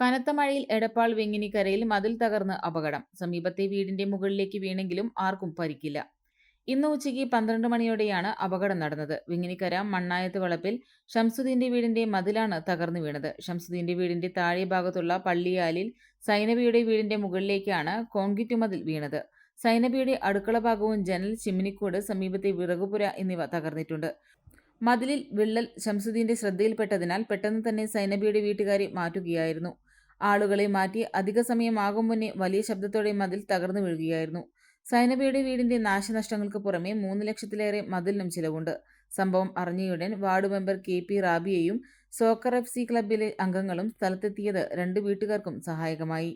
കനത്ത മഴയിൽ എടപ്പാൾ വെങ്ങിനിക്കരയിൽ മതിൽ തകർന്ന് അപകടം. സമീപത്തെ വീടിന്റെ മുകളിലേക്ക് വീണെങ്കിലും ആർക്കും പരിക്കില്ല. ഇന്ന് ഉച്ചയ്ക്ക് പന്ത്രണ്ട് മണിയോടെയാണ് അപകടം നടന്നത്. വെങ്ങിനിക്കര മണ്ണായത്ത് വളപ്പിൽ ഷംസുദ്ദീന്റെ വീടിന്റെ മതിലാണ് തകർന്നു വീണത്. ഷംസുദ്ദീന്റെ വീടിന്റെ താഴെ ഭാഗത്തുള്ള പള്ളിയാലിൽ സൈനബിയുടെ വീടിന്റെ മുകളിലേക്കാണ് കോൺക്രീറ്റ് മതിൽ വീണത്. സൈനബിയുടെ അടുക്കള ഭാഗവും ജനൽ ചിമ്മിനിക്കോട് സമീപത്തെ വിറകുപുര എന്നിവ തകർന്നിട്ടുണ്ട്. മതിലിൽ വിള്ളൽ ശംസുദ്ദീന്റെ ശ്രദ്ധയിൽപ്പെട്ടതിനാൽ പെട്ടെന്ന് തന്നെ സൈനബിയുടെ വീട്ടുകാരെ മാറ്റുകയായിരുന്നു. ആളുകളെ മാറ്റി അധിക സമയമാകും മുന്നേ വലിയ ശബ്ദത്തോടെ മതിൽ തകർന്നു വീഴുകയായിരുന്നു. സൈനബയുടെ വീടിന്റെ നാശനഷ്ടങ്ങൾക്ക് പുറമെ മൂന്ന് ലക്ഷത്തിലേറെ മതിലിനും ചിലവുണ്ട്. സംഭവം അറിഞ്ഞയുടൻ വാർഡ് മെമ്പർ കെ പി റാബിയയും സോക്കർ എഫ് സി ക്ലബിലെ അംഗങ്ങളും സ്ഥലത്തെത്തിയത് രണ്ട് വീട്ടുകാർക്കും സഹായകമായി.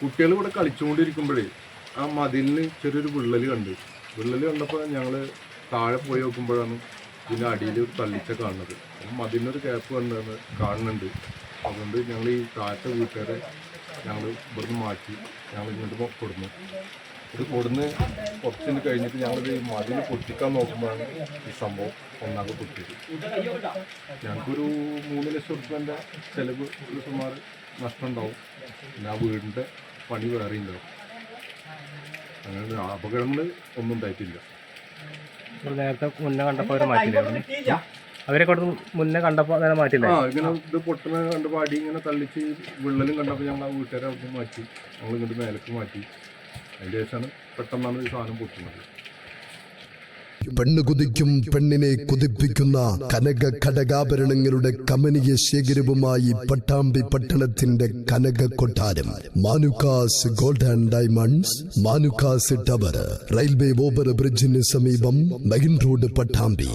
കുട്ടികൾ ഇവിടെ കളിച്ചുകൊണ്ടിരിക്കുമ്പോഴേ ആ മതിലിന് ചെറിയൊരു വിള്ളൽ കണ്ട്. വിള്ളൽ കണ്ടപ്പോൾ ഞങ്ങൾ താഴെ പോയി നോക്കുമ്പോഴാണ് ഇതിന്റെ അടിയിൽ തള്ളിച്ച കാണുന്നത്. മതിലിനൊരു ഗ്യാപ്പ് കണ്ടെന്ന് കാണുന്നുണ്ട്. അതുകൊണ്ട് ഞങ്ങൾ ഈ താഴത്തെ വീട്ടുകാരെ ഞങ്ങൾ ഇവിടുന്ന് മാറ്റി ഞങ്ങൾ ഇങ്ങോട്ട് കൊടുന്നു. ഇത് കൊടുന്ന് കുറച്ചിന് കഴിഞ്ഞിട്ട് ഞങ്ങൾ ഈ മതിൽ പൊട്ടിക്കാൻ നോക്കുമ്പോഴാണ് ഈ സംഭവം ഒന്നാകെ പൊട്ടിയത്. ഞങ്ങൾക്കൊരു മൂന്ന് ലക്ഷം റുപ്യന്റെ ചിലവ് ഒരു സുമാർ നഷ്ടം ഉണ്ടാവും പിന്നെ ആ വീടിന്റെ പണി വേറെ ഉണ്ടാവും അങ്ങനെ അപകടങ്ങൾ ഒന്നും ഉണ്ടായിട്ടില്ല. നേരത്തെ മുന്നേ കണ്ടപ്പോൾ അവരെ മാറ്റില്ലായിരുന്നു അവരെ കൊണ്ട് മുന്നേ കണ്ടപ്പോൾ അങ്ങനെ മാറ്റില്ല ആ ഇങ്ങനെ ഇത് പൊട്ടുന്ന കണ്ടപ്പോൾ അടി ഇങ്ങനെ തള്ളിച്ച് വിള്ളലും കണ്ടപ്പോൾ ഞങ്ങൾ ആ വീട്ടുകാരെ അവിടെ നിന്ന് മാറ്റി. ഞങ്ങൾ ഇങ്ങോട്ട് മേലേക്ക് മാറ്റി. അതിന്റെ ശേഷമാണ് പെട്ടെന്നാണ് ഈ സാധനം പൊട്ടുന്നത്. പെണ്ണ് കുതിക്കും പെണ്ണിനെ കുതിപ്പിക്കുന്ന കനക ഘടകാഭരണങ്ങളുടെ കമനീയ ശേഖരവുമായി പട്ടാമ്പി പട്ടണത്തിന്റെ കനക കൊട്ടാരം. Manukkas gold and diamonds Manukkas tower railway over ബ്രിഡ്ജിന് സമീപം മെയിൻ റോഡ് പട്ടാമ്പി.